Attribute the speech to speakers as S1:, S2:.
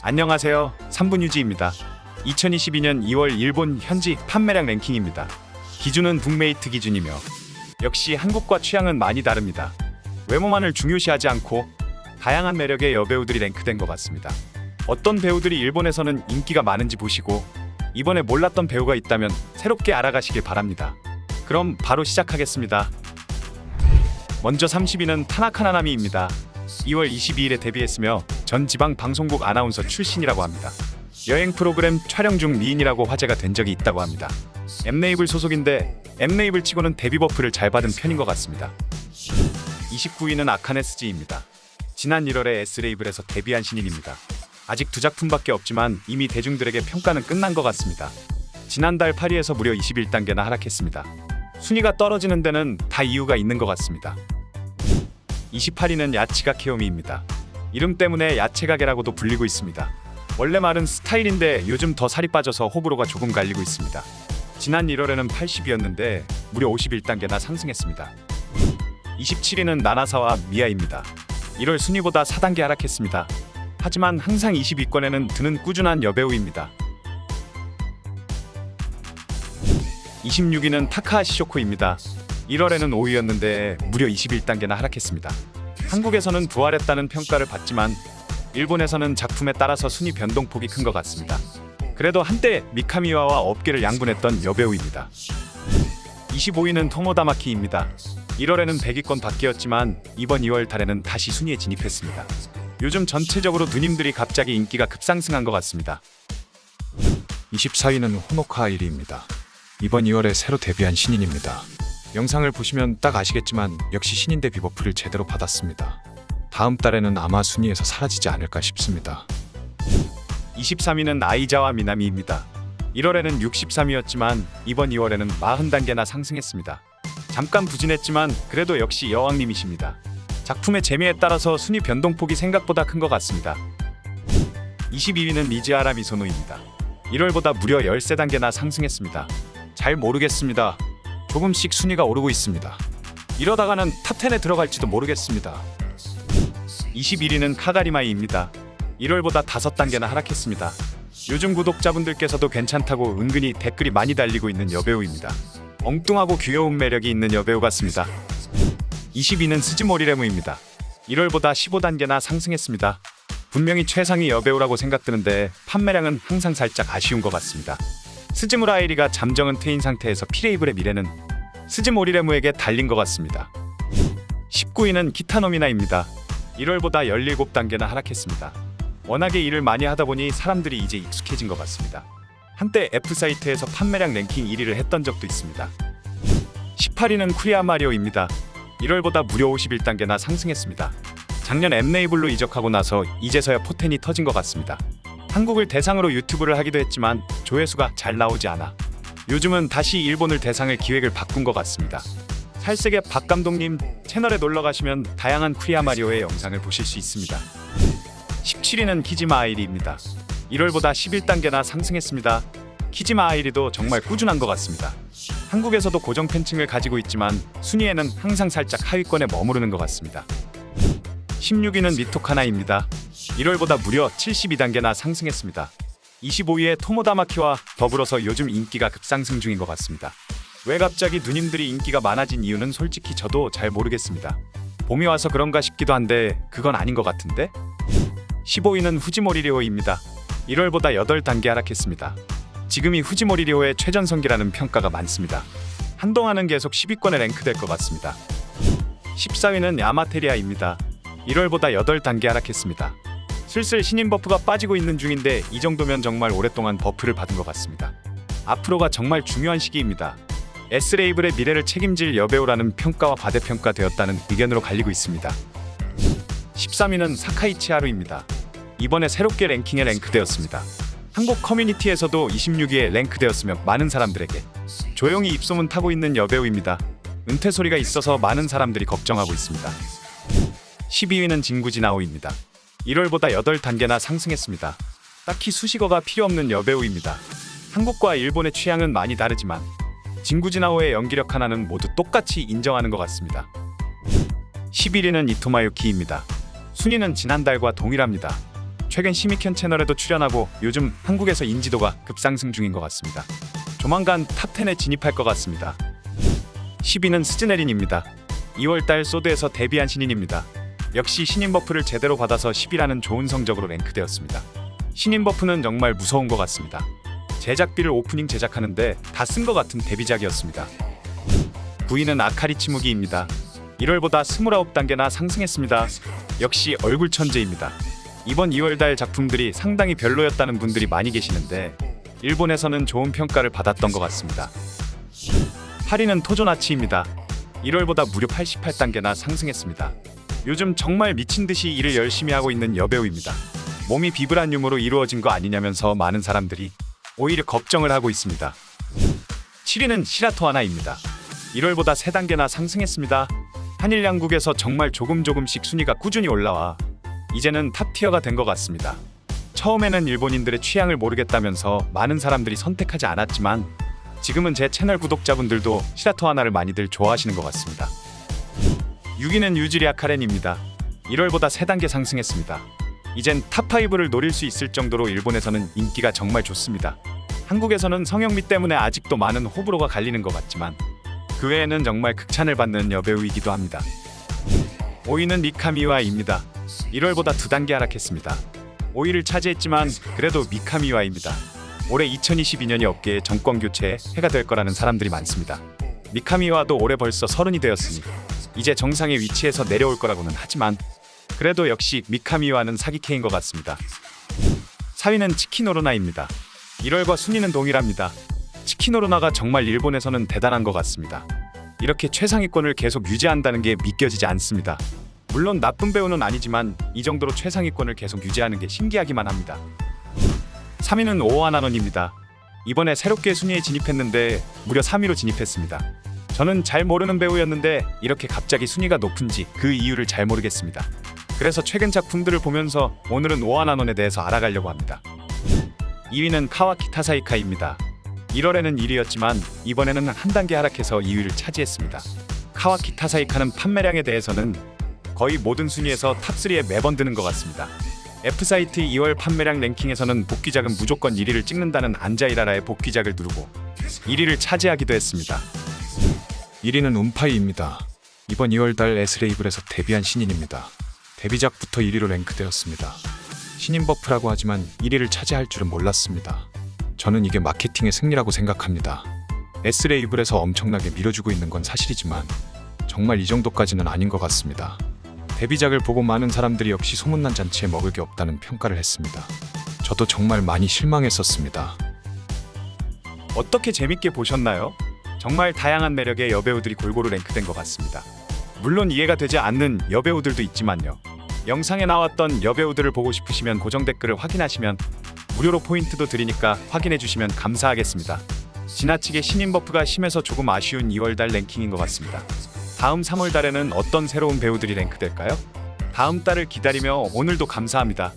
S1: 안녕하세요. 3분 유지입니다. 2022년 2월 일본 현지 판매량 랭킹입니다. 기준은 북메이트 기준이며 역시 한국과 취향은 많이 다릅니다. 외모만을 중요시하지 않고 다양한 매력의 여배우들이 랭크된 것 같습니다. 어떤 배우들이 일본에서는 인기가 많은지 보시고 이번에 몰랐던 배우가 있다면 새롭게 알아가시길 바랍니다. 그럼 바로 시작하겠습니다. 먼저 30위는 타나카 나나미입니다. 2월 22일에 데뷔했으며 전 지방 방송국 아나운서 출신이라고 합니다. 여행 프로그램 촬영 중 미인이라고 화제가 된 적이 있다고 합니다. 엠네이블 소속인데 엠네이블 치고는 데뷔 버프를 잘 받은 편인 것 같습니다. 29위는 아카네스지입니다. 지난 1월에 S레이블에서 데뷔한 신인입니다. 아직 두 작품밖에 없지만 이미 대중들에게 평가는 끝난 것 같습니다. 지난달 8위에서 무려 21단계나 하락했습니다. 순위가 떨어지는 데는 다 이유가 있는 것 같습니다. 28위는 야치가 케오미입니다. 이름 때문에 야채 가게라고도 불리고 있습니다. 원래 말은 스타일인데 요즘 더 살이 빠져서 호불호가 조금 갈리고 있습니다. 지난 1월에는 80이었는데 무려 51단계나 상승했습니다. 27위는 나나사와 미아입니다. 1월 순위보다 4단계 하락했습니다. 하지만 항상 20위권에는 드는 꾸준한 여배우입니다. 26위는 타카하시 쇼코입니다. 1월에는 5위였는데 무려 21단계나 하락했습니다. 한국에서는 부활했다는 평가를 받지만 일본에서는 작품에 따라서 순위 변동폭이 큰 것 같습니다. 그래도 한때 미카미와와 업계를 양분했던 여배우입니다. 25위는 토모다마키입니다. 1월에는 100위권 밖이었지만 이번 2월 달에는 다시 순위에 진입했습니다. 요즘 전체적으로 누님들이 갑자기 인기가 급상승한 것 같습니다. 24위는 호노카 아이리입니다. 이번 2월에 새로 데뷔한 신인입니다. 영상을 보시면 딱 아시겠지만 역시 신인 데뷔 버프를 제대로 받았습니다. 다음 달에는 아마 순위에서 사라지지 않을까 싶습니다. 23위는 아이자와 미나미입니다. 1월에는 63위였지만 이번 2월에는 40단계나 상승했습니다. 잠깐 부진했지만 그래도 역시 여왕님이십니다. 작품의 재미에 따라서 순위 변동폭이 생각보다 큰 것 같습니다. 22위는 미즈아라 미소노입니다. 1월보다 무려 13단계나 상승했습니다. 잘 모르겠습니다. 조금씩 순위가 오르고 있습니다. 이러다가는 탑10에 들어갈지도 모르겠습니다. 21위는 카가리마이입니다. 1월보다 5단계나 하락했습니다. 요즘 구독자분들께서도 괜찮다고 은근히 댓글이 많이 달리고 있는 여배우입니다. 엉뚱하고 귀여운 매력이 있는 여배우 같습니다. 20위는 스즈모리레무입니다. 1월보다 15단계나 상승했습니다. 분명히 최상위 여배우라고 생각드는데 판매량은 항상 살짝 아쉬운 것 같습니다. 스즈무라 아이리가 잠정은 트인 상태에서 피레이블의 미래는 스즈모리레무에게 달린 것 같습니다. 19위는 키타노미나입니다. 1월보다 17단계나 하락했습니다. 워낙에 일을 많이 하다 보니 사람들이 이제 익숙해진 것 같습니다. 한때 F사이트에서 판매량 랭킹 1위를 했던 적도 있습니다. 18위는 쿠리아 마리오입니다. 1월보다 무려 51단계나 상승했습니다. 작년 엠네이블로 이적하고 나서 이제서야 포텐이 터진 것 같습니다. 한국을 대상으로 유튜브를 하기도 했지만 조회수가 잘 나오지 않아 요즘은 다시 일본을 대상을 기획을 바꾼 것 같습니다. 살색의 박 감독님 채널에 놀러 가시면 다양한 쿠리아 마리오의 영상을 보실 수 있습니다. 17위는 키지마 아이리입니다. 1월보다 11단계나 상승했습니다. 키지마 아이리도 정말 꾸준한 것 같습니다. 한국에서도 고정 팬층을 가지고 있지만 순위에는 항상 살짝 하위권에 머무르는 것 같습니다. 16위는 미토카나입니다. 1월보다 무려 72단계나 상승했습니다. 25위의 토모다마키와 더불어서 요즘 인기가 급상승 중인 것 같습니다. 왜 갑자기 누님들이 인기가 많아진 이유는 솔직히 저도 잘 모르겠습니다. 봄이 와서 그런가 싶기도 한데 그건 아닌 것 같은데? 15위는 후지모리리오입니다. 1월보다 8단계 하락했습니다. 지금이 후지모리리오의 최전성기라는 평가가 많습니다. 한동안은 계속 10위권에 랭크될 것 같습니다. 14위는 야마테리아입니다. 1월보다 8단계 하락했습니다. 슬슬 신인 버프가 빠지고 있는 중인데 이 정도면 정말 오랫동안 버프를 받은 것 같습니다. 앞으로가 정말 중요한 시기입니다. S레이블의 미래를 책임질 여배우라는 평가와 과대평가 되었다는 의견으로 갈리고 있습니다. 13위는 사카이치 하루입니다. 이번에 새롭게 랭킹에 랭크되었습니다. 한국 커뮤니티에서도 26위에 랭크되었으며 많은 사람들에게 조용히 입소문 타고 있는 여배우입니다. 은퇴 소리가 있어서 많은 사람들이 걱정하고 있습니다. 12위는 진구지나오입니다. 1월보다 8단계나 상승했습니다. 딱히 수식어가 필요 없는 여배우입니다. 한국과 일본의 취향은 많이 다르지만 진구지나오의 연기력 하나는 모두 똑같이 인정하는 것 같습니다. 11위는 이토마유키입니다. 순위는 지난달과 동일합니다. 최근 시미켄 채널에도 출연하고 요즘 한국에서 인지도가 급상승 중인 것 같습니다. 조만간 탑10에 진입할 것 같습니다. 10위는 스즈네린입니다. 2월달 소드에서 데뷔한 신인입니다. 역시 신인 버프를 제대로 받아서 10위라는 좋은 성적으로 랭크되었습니다. 신인 버프는 정말 무서운 것 같습니다. 제작비를 오프닝 제작하는데 다 쓴 것 같은 데뷔작이었습니다. 9위는 아카리 치무기입니다. 1월보다 29단계나 상승했습니다. 역시 얼굴 천재입니다. 이번 2월 달 작품들이 상당히 별로였다는 분들이 많이 계시는데 일본에서는 좋은 평가를 받았던 것 같습니다. 8위는 토조나치입니다. 1월보다 무려 88단계나 상승했습니다. 요즘 정말 미친 듯이 일을 열심히 하고 있는 여배우입니다. 몸이 비브라늄으로 이루어진 거 아니냐면서 많은 사람들이 오히려 걱정을 하고 있습니다. 7위는 시라토 하나입니다. 1월보다 3단계나 상승했습니다. 한일 양국에서 정말 조금 조금씩 순위가 꾸준히 올라와 이제는 탑티어가 된 것 같습니다. 처음에는 일본인들의 취향을 모르겠다면서 많은 사람들이 선택하지 않았지만 지금은 제 채널 구독자분들도 시라토 하나를 많이들 좋아하시는 것 같습니다. 6위는 유즈리아 카렌입니다. 1월보다 3단계 상승했습니다. 이젠 탑5를 노릴 수 있을 정도로 일본에서는 인기가 정말 좋습니다. 한국에서는 성형미 때문에 아직도 많은 호불호가 갈리는 것 같지만 그 외에는 정말 극찬을 받는 여배우이기도 합니다. 5위는 미카미와입니다. 1월보다 두 단계 하락했습니다. 5위를 차지했지만 그래도 미카미와입니다. 올해 2022년이 업계의 정권 교체의 해가 될 거라는 사람들이 많습니다. 미카미와도 올해 벌써 서른이 되었으니 이제 정상의 위치에서 내려올 거라고는 하지만 그래도 역시 미카미와는 사기캐인 것 같습니다. 4위는 치키노로나입니다. 1월과 순위는 동일합니다. 치키노로나가 정말 일본에서는 대단한 것 같습니다. 이렇게 최상위권을 계속 유지한다는 게 믿겨지지 않습니다. 물론 나쁜 배우는 아니지만 이 정도로 최상위권을 계속 유지하는 게 신기하기만 합니다. 3위는 오하나논입니다. 이번에 새롭게 순위에 진입했는데 무려 3위로 진입했습니다. 저는 잘 모르는 배우였는데 이렇게 갑자기 순위가 높은지 그 이유를 잘 모르겠습니다. 그래서 최근 작품들을 보면서 오늘은 오하나논에 대해서 알아가려고 합니다. 2위는 카와키 타 사이카입니다. 1월에는 1위였지만 이번에는 한 단계 하락해서 2위를 차지했습니다. 카와키 타 사이카는 판매량에 대해서는 거의 모든 순위에서 탑3에 매번 드는 것 같습니다. F사이트 2월 판매량 랭킹에서는 복귀작은 무조건 1위를 찍는다는 안자이라라의 복귀작을 누르고 1위를 차지하기도 했습니다. 1위는 움파이입니다. 이번 2월달 S레이블에서 데뷔한 신인입니다. 데뷔작부터 1위로 랭크되었습니다. 신인 버프라고 하지만 1위를 차지할 줄은 몰랐습니다. 저는 이게 마케팅의 승리라고 생각합니다. S레이블에서 엄청나게 밀어주고 있는 건 사실이지만 정말 이 정도까지는 아닌 것 같습니다. 데뷔작을 보고 많은 사람들이 역시 소문난 잔치에 먹을 게 없다는 평가를 했습니다. 저도 정말 많이 실망했었습니다. 어떻게 재밌게 보셨나요? 정말 다양한 매력의 여배우들이 골고루 랭크된 것 같습니다. 물론 이해가 되지 않는 여배우들도 있지만요. 영상에 나왔던 여배우들을 보고 싶으시면 고정 댓글을 확인하시면 무료로 포인트도 드리니까 확인해 주시면 감사하겠습니다. 지나치게 신인 버프가 심해서 조금 아쉬운 2월달 랭킹인 것 같습니다. 다음 3월달에는 어떤 새로운 배우들이 랭크될까요? 다음 달을 기다리며 오늘도 감사합니다.